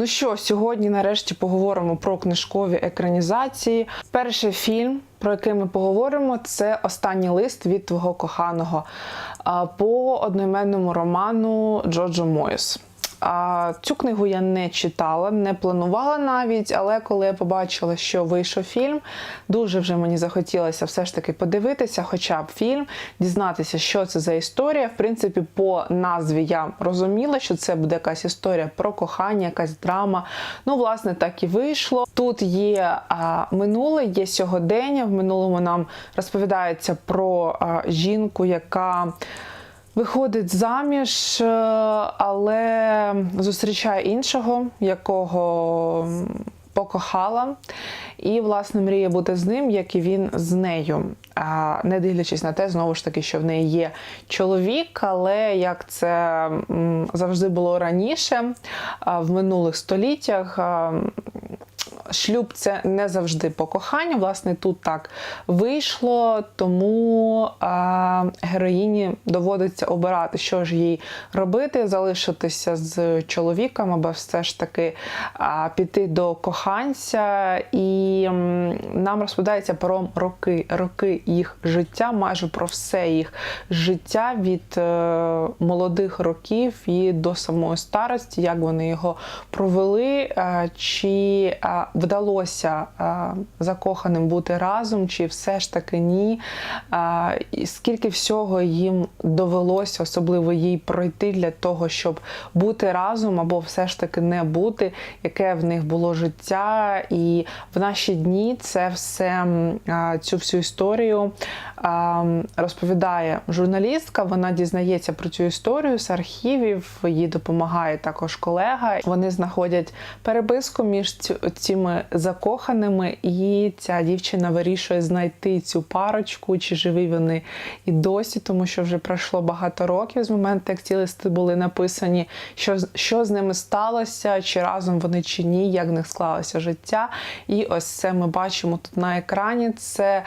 Ну що, сьогодні нарешті поговоримо про книжкові екранізації. Перший фільм, про який ми поговоримо, це останній лист від твого коханого по одноіменному роману Джоджо Мойс. А, Цю книгу я не читала, не планувала навіть, але коли я побачила, що вийшов фільм, дуже вже мені захотілося все ж таки подивитися, хоча б фільм, дізнатися, що це за історія. В принципі, по назві я розуміла, що це буде якась історія про кохання, якась драма. Ну, власне, так і вийшло. Тут є а, минуле, є сьогодення. В минулому нам розповідається про а, жінку, яка. Виходить заміж, е, але зустрічає іншого, якого покохала, і, власне, мріє бути з ним, як і він з нею. Не дивлячись на те, знову ж таки, що в неї є чоловік, але як це завжди було раніше, в минулих століттях. Шлюб це не завжди по коханню. Власне, тут так вийшло, тому а, героїні доводиться обирати, що ж їй робити, залишитися з чоловіком, або все ж таки а, піти до коханця. І нам розповідається про роки, роки їх життя, майже про все їх життя від е, молодих років і до самої старості, як вони його провели, е, чи е, вдалося е, закоханим бути разом, чи все ж таки ні. Е, і Скільки всього їм довелося, особливо їй пройти для того, щоб бути разом, або все ж таки не бути, яке в них було життя. І в наші дні це все е, цю всю історію розповідає журналістка. Вона дізнається про цю історію з архівів, їй допомагає також колега. Вони знаходять переписку між ці- цими закоханими, і ця дівчина вирішує знайти цю парочку, чи живі вони і досі, тому що вже пройшло багато років з моменту, як ці листи були написані, що, що з ними сталося, чи разом вони чи ні, як в них склалося життя. І ось це ми бачимо тут на екрані. Це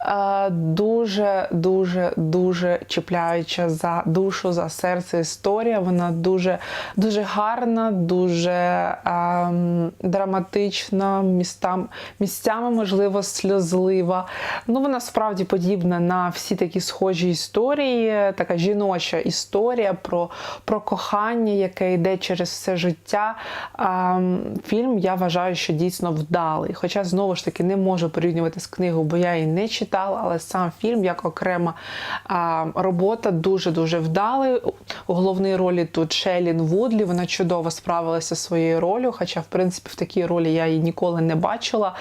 е, дуже, дуже, дуже чіпляюча за душу, за серце історія. Вона дуже, дуже гарна, дуже ем, драматична, містам, місцями, можливо, сльозлива. Ну, вона справді подібна на всі такі схожі історії, така жіноча історія про, про кохання, яке йде через все життя. Фільм я вважаю, що дійсно вдалий. Хоча знову ж таки не можу порівнювати з книгою, бо я її не читала, але сам фільм як окрема робота дуже дуже вдалий. У головній ролі тут Шелін Вудлі. Вона чудово справилася своєю ролью, хоча, в принципі, в такій ролі я її ніколи не бачила.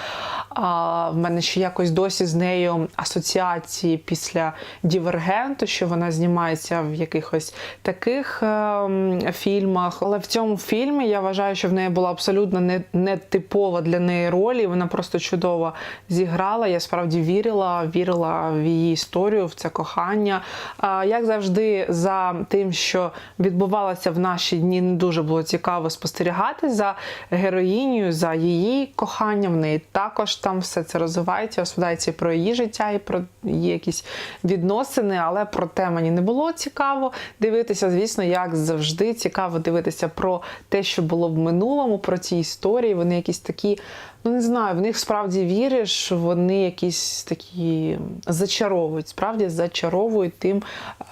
А, в мене ще якось досі з нею асоціації після Дівергенту, що вона знімається в якихось таких ем, фільмах. Але в цьому фільмі я вважаю, що в неї була абсолютно не, не типова для неї роль. і Вона просто чудово зіграла. Я справді вірила, вірила в її історію, в це кохання. А, Як завжди, за тим, що відбувалося в наші дні, не дуже було цікаво спостерігати за героїнею, за її коханням. В неї також там все це розвивається, розповідається і про її життя, і про її якісь відносини. Але про те мені не було цікаво дивитися. Звісно, як завжди, цікаво дивитися про те, що було в минулому, про ці історії. Вони якісь такі. Ну, не знаю, в них справді віриш, вони якісь такі зачаровують, справді зачаровують тим,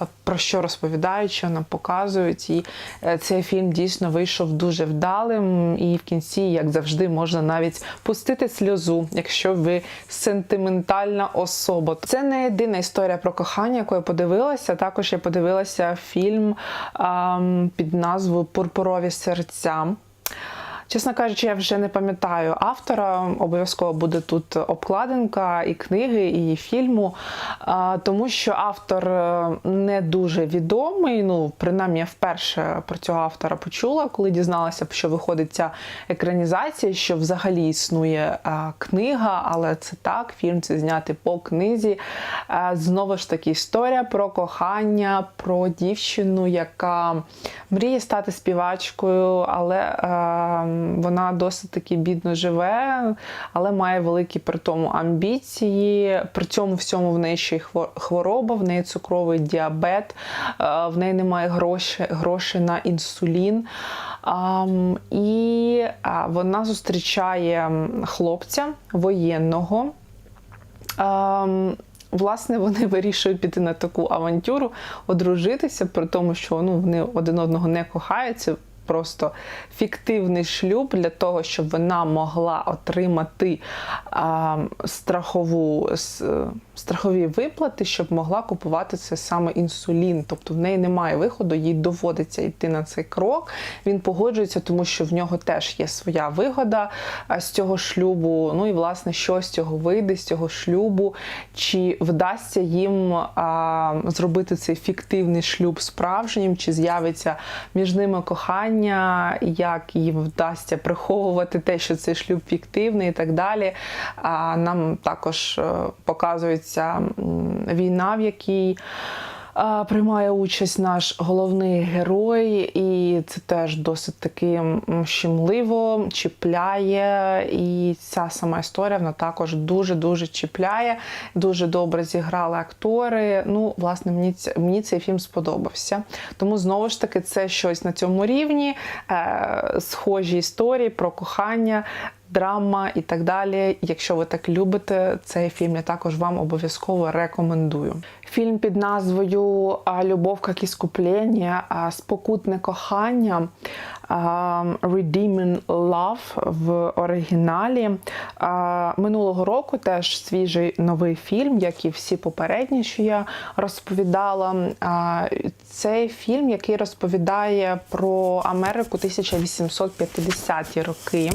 е, про що розповідають, що нам показують. І е, цей фільм дійсно вийшов дуже вдалим. І в кінці, як завжди, можна навіть пустити сльозу, якщо ви сентиментальна особа. Це не єдина історія про кохання, яку я подивилася. Також я подивилася фільм ам, під назвою Пурпурові серця. Чесно кажучи, я вже не пам'ятаю автора. Обов'язково буде тут обкладинка і книги, і фільму, тому що автор е, не дуже відомий. Ну, принаймні, я вперше про цього автора почула, коли дізналася, що виходить ця екранізація, що взагалі існує книга, але це так, фільм це зняти по книзі. Знову ж таки, історія про кохання, про дівчину, яка мріє стати співачкою, але е, вона досить таки бідно живе, але має великі при тому амбіції. При цьому всьому в неї ще й хвороба, в неї цукровий діабет, е, в неї немає грошей, грошей на інсулін. І вона зустрічає хлопця воєнного. Власне, вони вирішують піти на таку авантюру, одружитися, при тому, що ну, вони один одного не кохаються. Просто фіктивний шлюб для того, щоб вона могла отримати а, страхову с- страхові виплати, щоб могла купувати це саме інсулін. Тобто в неї немає виходу, їй доводиться йти на цей крок. Він погоджується, тому що в нього теж є своя вигода з цього шлюбу. Ну і власне, що з цього вийде, з цього шлюбу, чи вдасться їм а, зробити цей фіктивний шлюб справжнім, чи з'явиться між ними кохання, як їм вдасться приховувати те, що цей шлюб фіктивний і так далі. А нам також е, показується війна, в якій приймає участь наш головний герой, і це теж досить таки щемливо, чіпляє. І ця сама історія вона також дуже-дуже чіпляє. Дуже добре зіграли актори. Ну, власне, мені, мені цей фільм сподобався. Тому знову ж таки, це щось на цьому рівні, е, схожі історії про кохання. Драма і так далі. Якщо ви так любите цей фільм, я також вам обов'язково рекомендую. Фільм під назвою Любов як іскуплення, спокутне кохання. Redeeming Love в оригіналі. Минулого року теж свіжий новий фільм, як і всі попередні, що я розповідала. Цей фільм, який розповідає про Америку 1850-ті роки,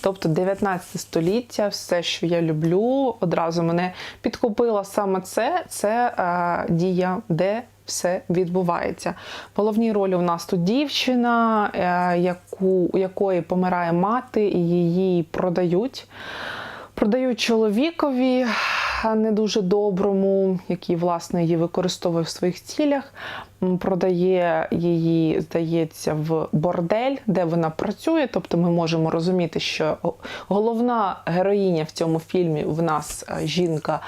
тобто 19 століття, все, що я люблю, одразу мене підкупило саме це. Це е, дія, де все відбувається. В головній ролі у нас тут дівчина, е, яку, у якої помирає мати, і її продають. Продають чоловікові не дуже доброму, який, власне, її використовує в своїх цілях. Продає її, здається, в бордель, де вона працює. Тобто ми можемо розуміти, що головна героїня в цьому фільмі в нас е, жінка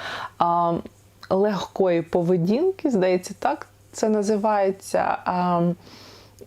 легкої поведінки, здається, так це називається. А,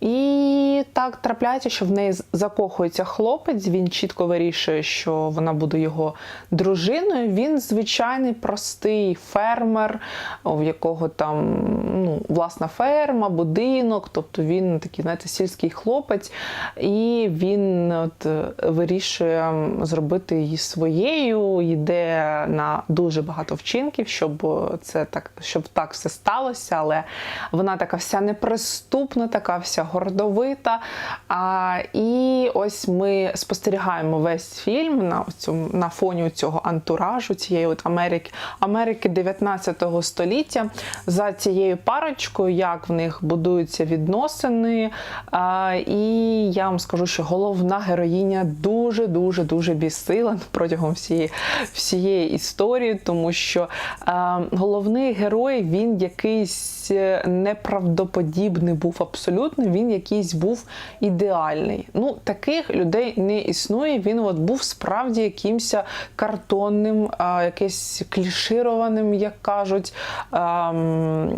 і так трапляється, що в неї закохується хлопець. Він чітко вирішує, що вона буде його дружиною. Він звичайний простий фермер, в якого там ну, власна ферма, будинок. Тобто він такий, знаєте, сільський хлопець, і він от, вирішує зробити її своєю, йде на дуже багато вчинків, щоб це так, щоб так все сталося. Але вона така вся неприступна, така вся гордовита. А, і ось ми спостерігаємо весь фільм на цьому на фоні цього антуражу, цієї от Америки, Америки 19 століття за цією парочкою, як в них будуються відносини. А, і я вам скажу, що головна героїня дуже дуже дуже бісила протягом всієї, всієї історії, тому що а, головний герой він якийсь е, неправдоподібний був абсолютно. Він якийсь був ідеальний. Ну таких людей не існує. Він от був справді якимось картонним, якесь клішированим, як кажуть,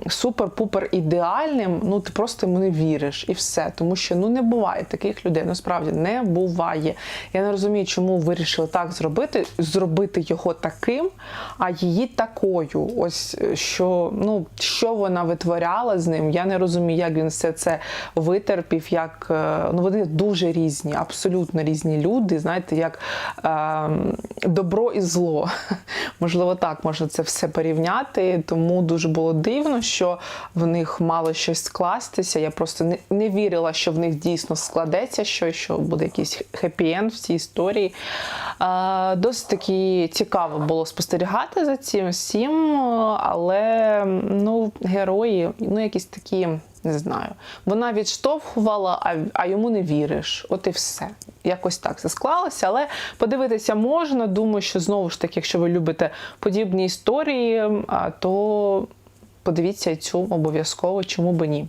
супер-пупер ідеальним. Ну ти просто йому не віриш і все. Тому що ну не буває таких людей. Насправді не буває. Я не розумію, чому вирішили так зробити, зробити його таким, а її такою. Ось е, що ну що вона витворяла з ним. Я не розумію, як він все це витерпів. Як е, ну вони дуже різні, абсолютно різні люди. Знаєте, як е, добро і зло. Можливо, так можна це все порівняти. Тому дуже було дивно, що в них мало щось скластися. Я просто не, не вірила, що в них дійсно складеться щось, що буде якийсь хеппі-енд в цій історії. Е, досить таки цікаво було спостерігати за цим всім, але ну, герої, ну, якісь такі. Не знаю, вона відштовхувала, а, а йому не віриш. От і все. Якось так це склалося. Але подивитися можна. Думаю, що знову ж таки, якщо ви любите подібні історії, то подивіться цю обов'язково, чому би ні.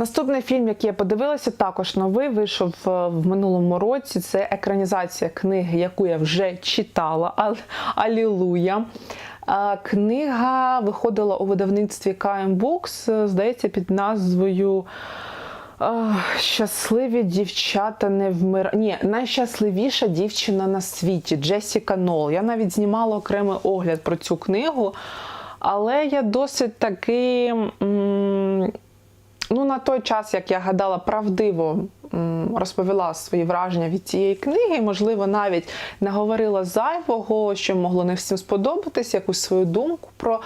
Наступний фільм, який я подивилася, також новий, вийшов е, в минулому році. Це екранізація книги, яку я вже читала. Алілуя. Книга виходила у видавництві KM Books, е, здається, під назвою щасливі дівчата не вмирають. Ні, найщасливіша дівчина на світі Джесіка Нол. Я навіть знімала окремий огляд про цю книгу, але я досить таки. Ну, на той час, як я гадала, правдиво розповіла свої враження від цієї книги, можливо, навіть не говорила зайвого, що могло не всім сподобатись, якусь свою думку про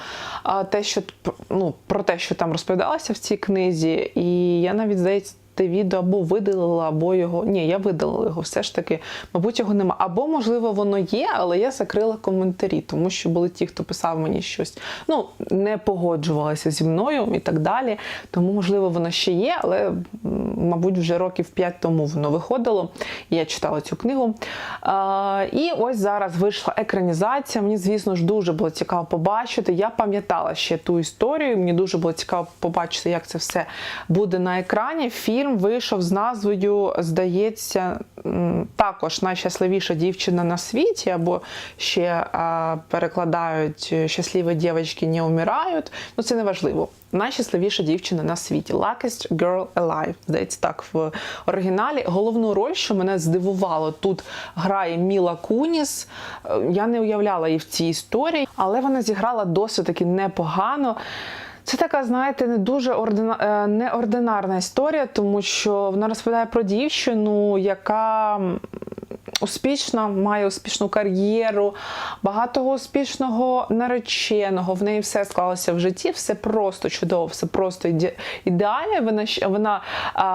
те, що ну, про те, що там розповідалося в цій книзі. І я навіть здається. Те відео або видалила, або його. Ні, я видалила його, все ж таки, мабуть, його нема. Або, можливо, воно є, але я закрила коментарі, тому що були ті, хто писав мені щось, ну, не погоджувалися зі мною і так далі. Тому, можливо, воно ще є, але, мабуть, вже років 5 тому воно виходило. Я читала цю книгу. А, і ось зараз вийшла екранізація. Мені, звісно ж, дуже було цікаво побачити. Я пам'ятала ще ту історію. Мені дуже було цікаво побачити, як це все буде на екрані. Вийшов з назвою, здається, також найщасливіша дівчина на світі, або ще перекладають щасливі дівчатки не вмирають. Ну це не важливо. Найщасливіша дівчина на світі. Luckiest Girl Alive. Здається, так в оригіналі. Головну роль, що мене здивувало, тут грає Міла Куніс. Е, Я не уявляла її в цій історії, але вона зіграла досить таки непогано. Це така, знаєте, не дуже ордина... е, неординарна історія, тому що вона розповідає про дівчину, яка успішна, має успішну кар'єру, багатого успішного нареченого. В неї все склалося в житті, все просто чудово, все просто іде... ідеально. Вона вона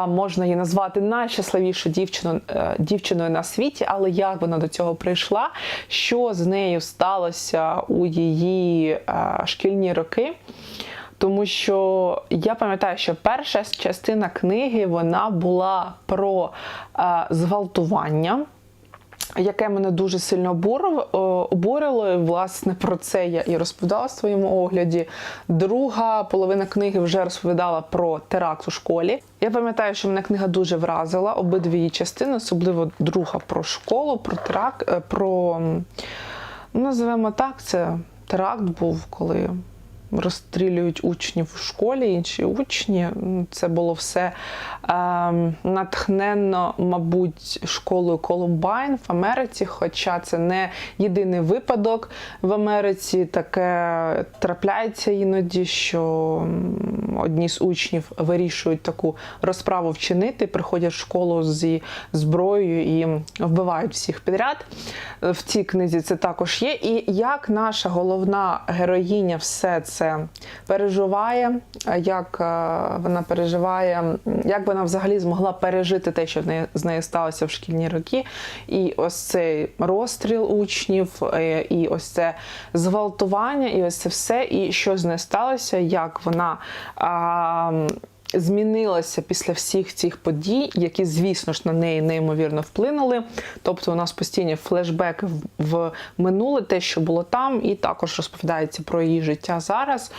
можна її назвати найщасливішою дівчиною, е, дівчиною на світі, але як вона до цього прийшла, що з нею сталося у її е, шкільні роки. Тому що я пам'ятаю, що перша частина книги вона була про е, зґвалтування. Яке мене дуже сильно е, обурило, і власне про це я і розповідала в своєму огляді. Друга половина книги вже розповідала про теракт у школі. Я пам'ятаю, що мене книга дуже вразила, обидві її частини, особливо друга про школу, про теракт, е, про ну, називаємо так, це теракт був, коли розстрілюють учнів у школі, інші учні. Це було все ем, натхненно, мабуть, школою Колумбайн в Америці, хоча це не єдиний випадок в Америці. Таке трапляється іноді, що одні з учнів вирішують таку розправу вчинити, приходять в школу зі зброєю і вбивають всіх підряд. В цій книзі це також є. І як наша головна героїня все це переживає, як е, вона переживає, як вона взагалі змогла пережити те, що з нею сталося в шкільні роки. І ось цей розстріл учнів, е, і ось це зґвалтування, і ось це все, і що з нею сталося, як вона. А, Змінилася після всіх цих подій, які, звісно ж, на неї неймовірно вплинули. Тобто, у нас постійні флешбеки в, минуле, те, що було там, і також розповідається про її життя зараз.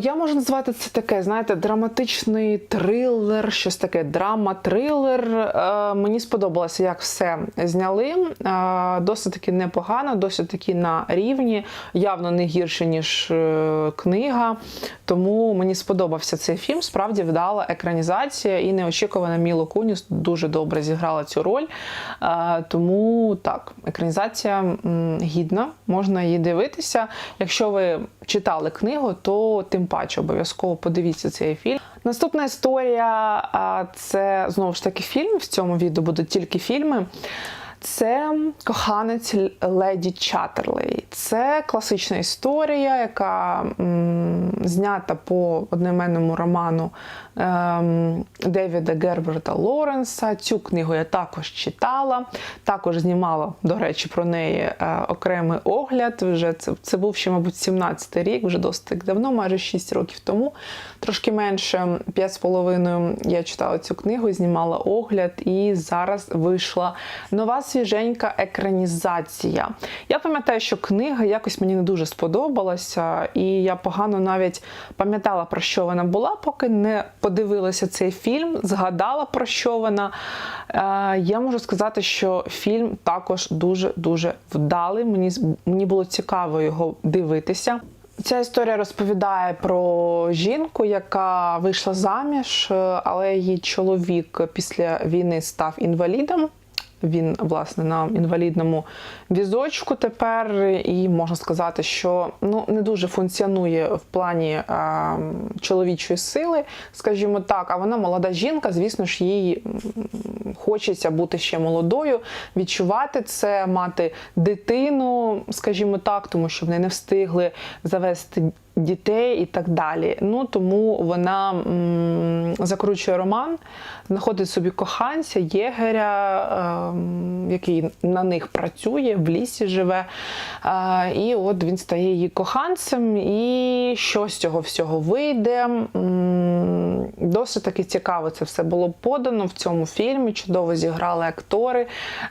Я можу назвати це таке, знаєте, драматичний трилер, щось таке, драма-трилер. Мені сподобалося, як все зняли. Досить таки непогано, досить таки на рівні, явно не гірше, ніж е, книга. Тому мені сподобався цей фільм. Справді вдала екранізація і неочікувана Міло Куніс дуже добре зіграла цю роль. Тому так, екранізація гідна, можна її дивитися. Якщо ви читали книгу, то тим паче обов'язково подивіться цей фільм. Наступна історія це знову ж таки фільм. В цьому відео будуть тільки фільми. Це коханець леді Чаттерлей. Це класична історія, яка м, знята по одноіменному роману ем, Девіда Герберта Лоренса. Цю книгу я також читала, також знімала, до речі, про неї е, окремий огляд. Вже це, це був ще, мабуть, 17-й рік, вже досить давно, майже 6 років тому. Трошки менше 5,5 я читала цю книгу, знімала огляд, і зараз вийшла нова свіженька екранізація. Я пам'ятаю, що книга якось мені не дуже сподобалася, і я погано навіть пам'ятала, про що вона була, поки не подивилася цей фільм, згадала про що вона. Е, Я можу сказати, що фільм також дуже-дуже вдалий. Мені, мені було цікаво його дивитися. Ця історія розповідає про жінку, яка вийшла заміж, е, але її чоловік після війни став інвалідом. Він, власне, на інвалідному візочку тепер, і можна сказати, що ну не дуже функціонує в плані е, чоловічої сили, скажімо так. А вона молода жінка, звісно ж, їй хочеться бути ще молодою, відчувати це, мати дитину, скажімо так, тому що вони не встигли завести дітей і так далі. Ну тому вона м, закручує роман, знаходить собі коханця, єгеря, ем, який на них працює, в лісі живе. Е, і от він стає її коханцем, і що з цього всього вийде. М, Досить таки цікаво це все було подано в цьому фільмі. Чудово зіграли актори.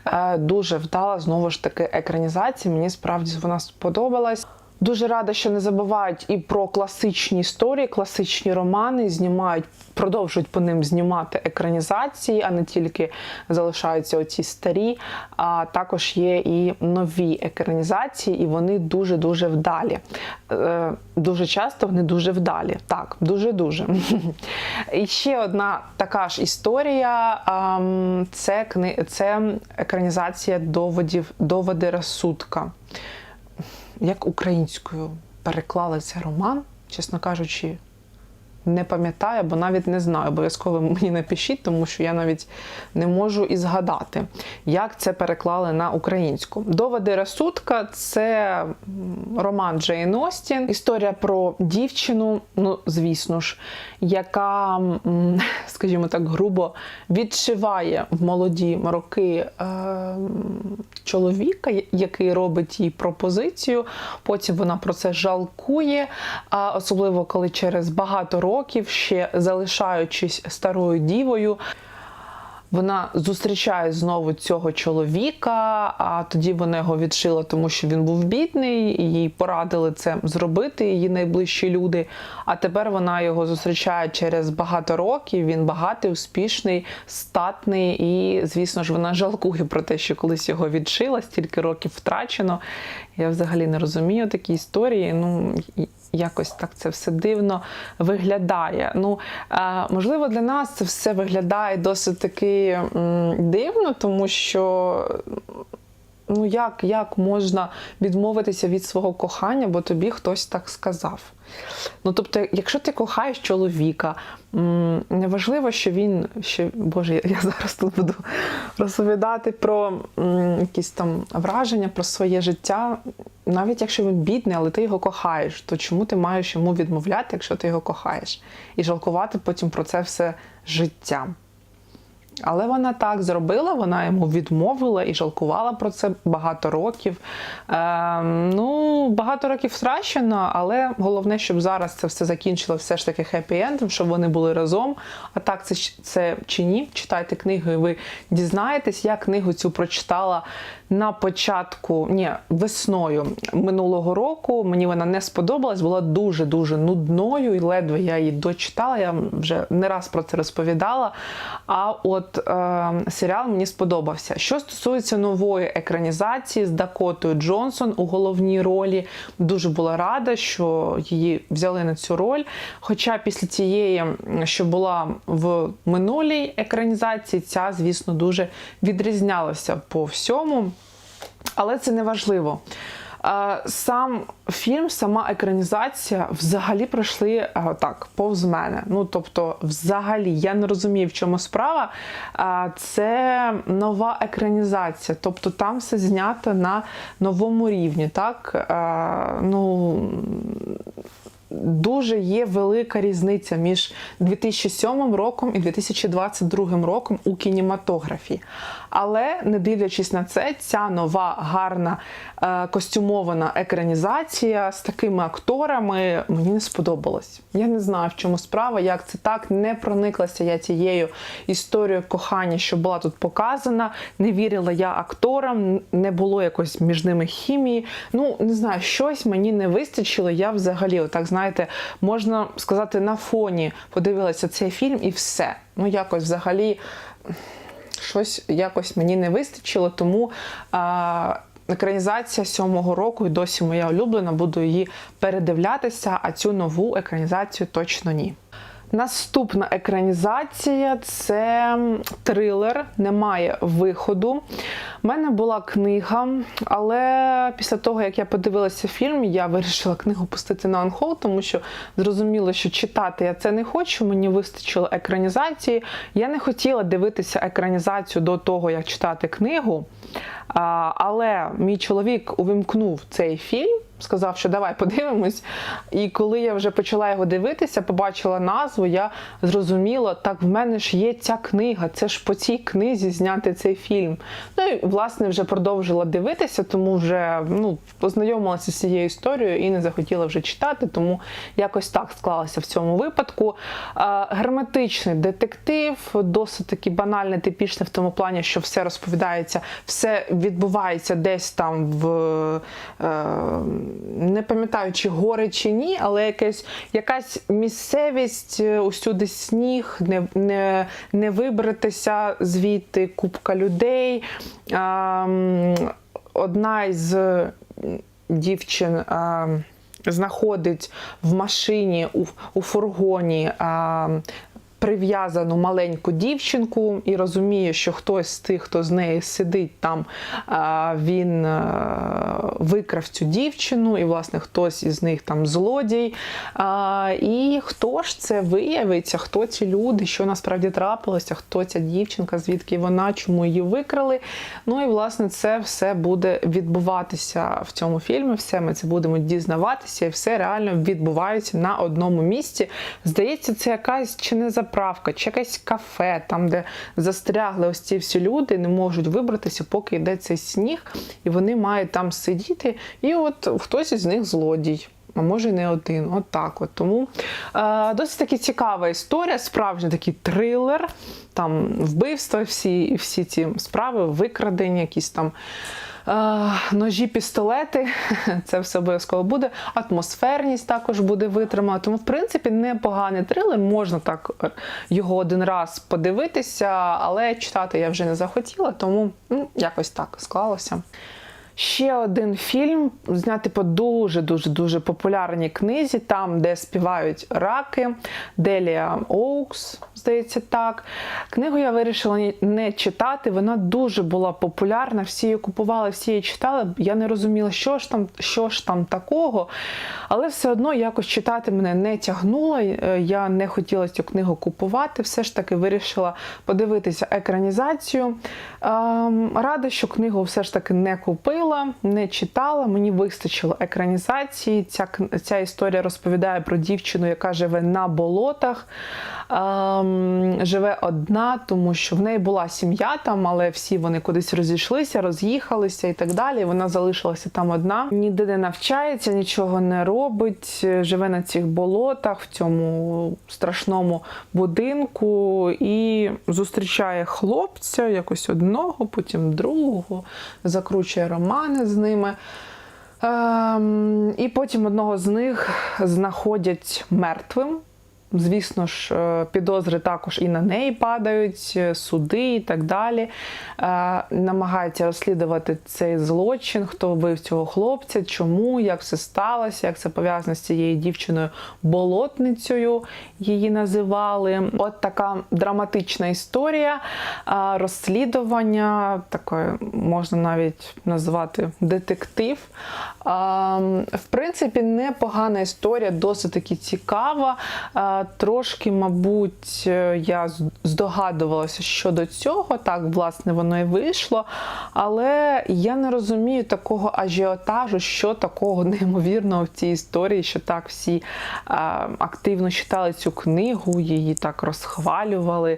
Е, Дуже вдала знову ж таки екранізація. Мені справді вона сподобалась. Дуже рада, що не забувають і про класичні історії, класичні романи, знімають, продовжують по ним знімати екранізації, а не тільки залишаються оці старі. А також є і нові екранізації, і вони дуже дуже вдалі. Е, Дуже часто вони дуже вдалі. Так, дуже дуже. І ще одна така ж історія. Це це екранізація доводів доводи розсудка як українською переклали цей роман, чесно кажучи, не пам'ятаю, бо навіть не знаю. Обов'язково мені напишіть, тому що я навіть не можу і згадати, як це переклали на українську. Доводи розсудка це роман Джейн Остін. Історія про дівчину, ну звісно ж, яка, скажімо так, грубо відшиває в молоді роки е, чоловіка, який робить їй пропозицію. Потім вона про це жалкує, а особливо коли через багато років, ще залишаючись старою дівою. Вона зустрічає знову цього чоловіка, а тоді вона його відшила, тому що він був бідний, і їй порадили це зробити її найближчі люди. А тепер вона його зустрічає через багато років. Він багатий, успішний, статний, і, звісно ж, вона жалкує про те, що колись його відшила, стільки років втрачено. Я взагалі не розумію такі історії. Ну якось так це все дивно виглядає. Ну, е, можливо, для нас це все виглядає досить таки дивно, тому що. Ну, як, як можна відмовитися від свого кохання, бо тобі хтось так сказав? Ну, тобто, якщо ти кохаєш чоловіка, неважливо, що він ще, Боже, я зараз тут буду розповідати про якісь там враження, про своє життя. Навіть якщо він бідний, але ти його кохаєш, то чому ти маєш йому відмовляти, якщо ти його кохаєш? І жалкувати потім про це все життя. Але вона так зробила, вона йому відмовила і жалкувала про це багато років. Е, ну, багато років втрачено, але головне, щоб зараз це все закінчило все ж таки хеппі-ендом, щоб вони були разом. А так це, це чи ні? Читайте книгу, і ви дізнаєтесь. Я книгу цю прочитала на початку, ні, весною минулого року. Мені вона не сподобалась, була дуже-дуже нудною, і ледве я її дочитала. Я вже не раз про це розповідала. А от е, серіал мені сподобався. Що стосується нової екранізації з Дакотою Джонсон у головній ролі, дуже була рада, що її взяли на цю роль. Хоча після цієї, що була в минулій екранізації, ця, звісно, дуже відрізнялася по всьому. Але це не важливо. Сам фільм, сама екранізація взагалі пройшли е, так, повз мене. Ну, тобто, взагалі, я не розумію, в чому справа. Це нова екранізація. Тобто там все знято на новому рівні. Так? Ну, дуже є велика різниця між 2007 роком і 2022 роком у кінематографі. Але не дивлячись на це, ця нова гарна е, костюмована екранізація з такими акторами мені не сподобалась. Я не знаю, в чому справа, як це так. Не прониклася я цією історією кохання, що була тут показана. Не вірила я акторам, не було якось між ними хімії. Ну, не знаю, щось мені не вистачило. Я взагалі, отак, знаєте, можна сказати, на фоні подивилася цей фільм і все. Ну, якось взагалі щось якось мені не вистачило, тому а, екранізація сьомого року і досі моя улюблена. Буду її передивлятися, а цю нову екранізацію точно ні. Наступна екранізація це трилер, немає виходу. У мене була книга, але після того, як я подивилася фільм, я вирішила книгу пустити на анхол, тому що зрозуміло, що читати я це не хочу. Мені вистачило екранізації. Я не хотіла дивитися екранізацію до того, як читати книгу. Але мій чоловік увімкнув цей фільм, сказав, що давай подивимось. І коли я вже почала його дивитися, побачила назву, я зрозуміла, так в мене ж є ця книга, це ж по цій книзі зняти цей фільм. Ну і власне вже продовжила дивитися, тому вже ну, познайомилася з цією історією і не захотіла вже читати, тому якось так склалося в цьому випадку. Е, Герметичний детектив, досить таки банальний, типічний в тому плані, що все розповідається, все відбувається десь там в. Е, не пам'ятаю, чи гори, чи ні, але якась, якась місцевість, е, усюди сніг, не, не, не вибратися звідти, купка людей. А, одна із дівчин. А, Знаходить в машині у, у фургоні а, прив'язану маленьку дівчинку і розуміє, що хтось з тих, хто з нею сидить там, він викрав цю дівчину, і, власне, хтось із них там злодій. І хто ж це виявиться, хто ці люди, що насправді трапилося, хто ця дівчинка, звідки вона, чому її викрали. Ну і власне це все буде відбуватися в цьому фільмі. Все ми це будемо дізнаватися, і все реально відбувається на одному місці. Здається, це якась чи не заправка, чи якесь кафе, там, де застрягли ось ці всі люди, не можуть вибратися, поки йде цей сніг, і вони мають там сидіти. І от хтось із них злодій. А може, не один, от так от. Тому е, досить таки цікава історія, справжній такий трилер, там вбивства, всі, всі ці справи, викрадення, якісь там. Ножі, пістолети, це все обов'язково буде. Атмосферність також буде витримана. Тому, в принципі, непоганий трилер. Можна так е, його один раз подивитися, але читати я вже не захотіла, тому ну, якось так склалося. Ще один фільм знятий по дуже дуже дуже популярній книзі, там, де співають раки, Делія Оукс, здається, так. Книгу я вирішила не читати. Вона дуже була популярна. Всі її купували, всі її читали. Я не розуміла, що ж там, що ж там такого. Але все одно якось читати мене не тягнуло. Е, Я не хотіла цю книгу купувати. Все ж таки вирішила подивитися екранізацію. Ем, Рада, що книгу все ж таки не купила, не читала. Мені вистачило екранізації. Ця, ця історія розповідає про дівчину, яка живе на болотах. Ем, живе одна, тому що в неї була сім'я там, але всі вони кудись розійшлися, роз'їхалися і так далі. Вона залишилася там одна, ніде не навчається, нічого не робить, е, живе на цих болотах, в цьому страшному будинку і зустрічає хлопця, якось одного, потім другого, закручує романи з ними. Ем, і потім одного з них знаходять мертвим. Звісно ж, е, підозри також і на неї падають, е, суди і так далі. Е, Намагається розслідувати цей злочин, хто вбив цього хлопця, чому, як все сталося, як це пов'язано з цією дівчиною болотницею, її називали. От така драматична історія розслідування, таке можна навіть назвати детектив. В принципі, непогана історія, досить таки цікава. Трошки, мабуть, е, я здогадувалася щодо цього, так, власне, воно і вийшло. Але я не розумію такого ажіотажу, що такого неймовірного в цій історії, що так всі активно читали цю книгу, її так розхвалювали.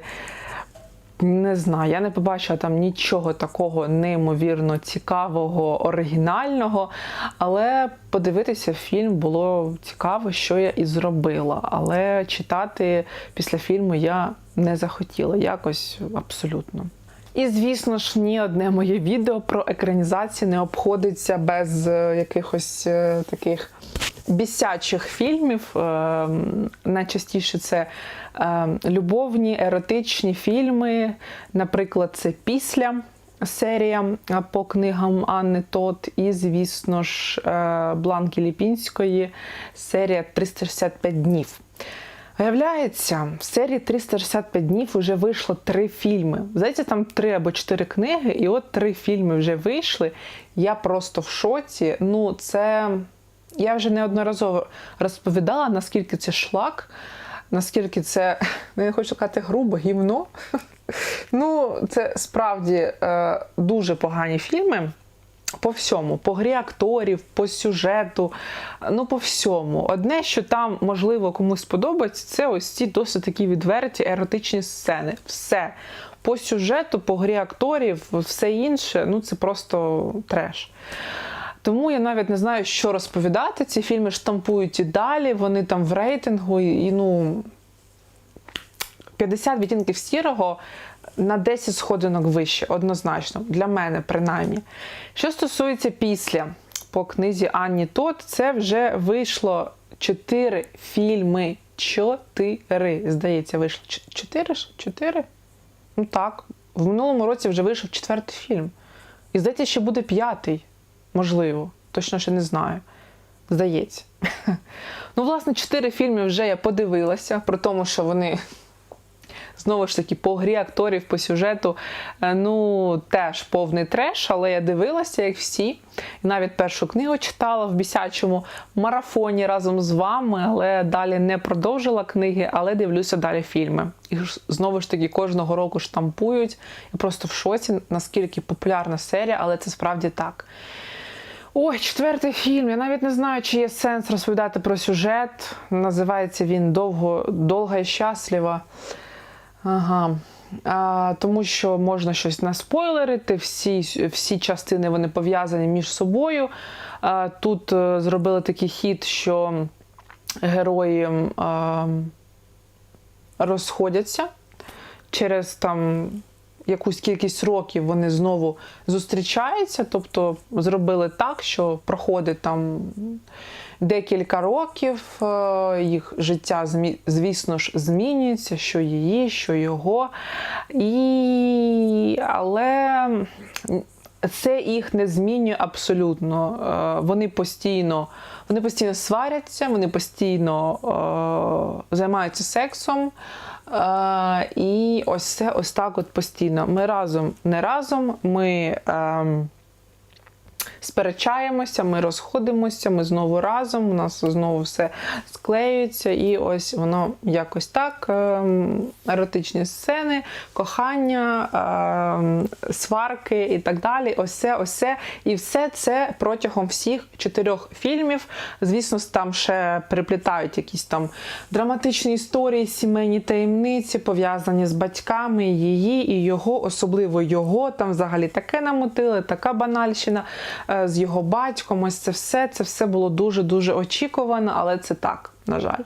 Не знаю, я не побачила там нічого такого неймовірно цікавого, оригінального, але подивитися фільм було цікаво, що я і зробила. Але читати після фільму я не захотіла якось абсолютно. І звісно ж, ні одне моє відео про екранізацію не обходиться без е, якихось е, таких бісячих фільмів. Е, Найчастіше це е, любовні, еротичні фільми. Наприклад, це після. серія е, по книгам Анни Тот, і, звісно ж, Бланки Ліпінської серія 365 днів. Виявляється, в серії 365 днів вже вийшло три фільми. Здається, там три або чотири книги, і от три фільми вже вийшли. Я просто в шоці. Ну, це я вже неодноразово розповідала, наскільки це шлак, наскільки це, ну, не хочу сказати грубо, гівно. Ну, це справді е, дуже погані фільми. По всьому, по грі акторів, по сюжету, ну по всьому. Одне, що там можливо комусь подобається, це ось ці досить такі відверті еротичні сцени. Все. По сюжету, по грі акторів, все інше, ну це просто треш. Тому я навіть не знаю, що розповідати. Ці фільми штампують і далі, вони там в рейтингу, і ну 50 відтінків сірого на 10 сходинок вище, однозначно, для мене принаймні. Що стосується після по книзі Анні Тот, це вже вийшло 4 фільми. 4, здається, вийшло. 4 ж? 4? Ну так. В минулому році вже вийшов четвертий фільм. І здається, ще буде п'ятий. Можливо. Точно ще не знаю. Здається. Ну, власне, чотири фільми вже я подивилася, про тому, що вони знову ж таки по грі акторів, по сюжету. е, Ну, теж повний треш, але я дивилася, як всі. І навіть першу книгу читала в бісячому марафоні разом з вами, але далі не продовжила книги, але дивлюся далі фільми. І знову ж таки кожного року штампують. Я просто в шоці, наскільки популярна серія, але це справді так. Ой, четвертий фільм. Я навіть не знаю, чи є сенс розповідати про сюжет. Називається він довго, довга і щаслива. Ага. А, тому що можна щось наспойлерити, всі, всі частини вони пов'язані між собою. А, тут е, зробили такий хід, що герої а, розходяться через там якусь кількість років вони знову зустрічаються, тобто зробили так, що проходить там декілька років, е, їх життя, звісно ж, змінюється, що її, що його. І... Але це їх не змінює абсолютно. Е, Вони постійно, вони постійно сваряться, вони постійно е, займаються сексом. І ось це ось так от постійно. Ми разом не разом, ми ем, сперечаємося, ми розходимося, ми знову разом, у нас знову все склеюється, і ось воно якось так. ем, Еротичні сцени, кохання, ем, сварки і так далі. Ось це, ось це. І все це протягом всіх чотирьох фільмів. Звісно, там ще переплітають якісь там драматичні історії, сімейні таємниці, пов'язані з батьками її і його, особливо його. Там взагалі таке намотили, така банальщина з його батьком. Ось це все. Це все було дуже-дуже очікувано, але це так, на жаль.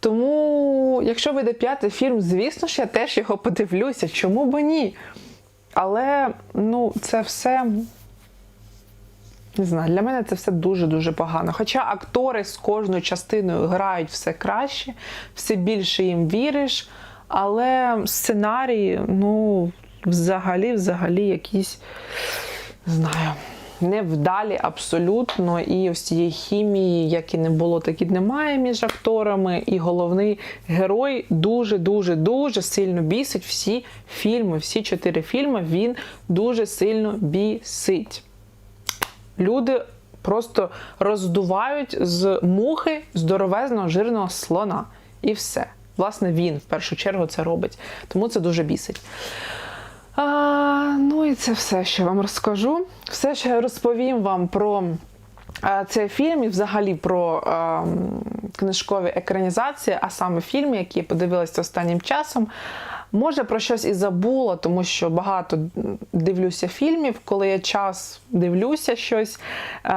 Тому, якщо вийде п'ятий фільм, звісно ж, я теж його подивлюся. Чому б ні? Але ну, це все. Не знаю, для мене це все дуже-дуже погано. Хоча актори з кожною частиною грають все краще, все більше їм віриш, але сценарії, ну, взагалі, взагалі, якісь, не знаю, невдалі абсолютно. І ось цієї хімії, як і не було, так і немає між акторами. І головний герой дуже-дуже дуже сильно бісить всі фільми, всі чотири фільми. Він дуже сильно бісить люди просто роздувають з мухи здоровезного жирного слона. І все. Власне, він в першу чергу це робить. Тому це дуже бісить. А, ну і це все, що вам розкажу. Все, що я розповім вам про цей фільм і взагалі про а, книжкові екранізації, а саме фільми, які я подивилася останнім часом. Може про щось і забула, тому що багато дивлюся фільмів, коли я час дивлюся щось е,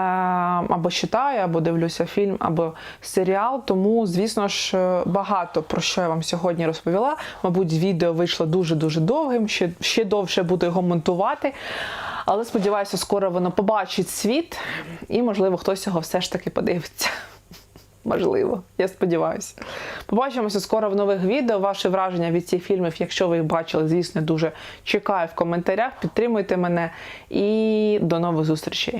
або читаю, або дивлюся фільм, або серіал. Тому, звісно ж, е, багато про що я вам сьогодні розповіла. Мабуть, відео вийшло дуже-дуже довгим, ще, ще довше буду його монтувати. Але сподіваюся, скоро воно побачить світ, і, можливо, хтось його все ж таки подивиться. Можливо, я сподіваюся. Побачимося скоро в нових відео. Ваші враження від цих фільмів, якщо ви їх бачили, звісно, дуже чекаю в коментарях. Підтримуйте мене і до нових зустрічей.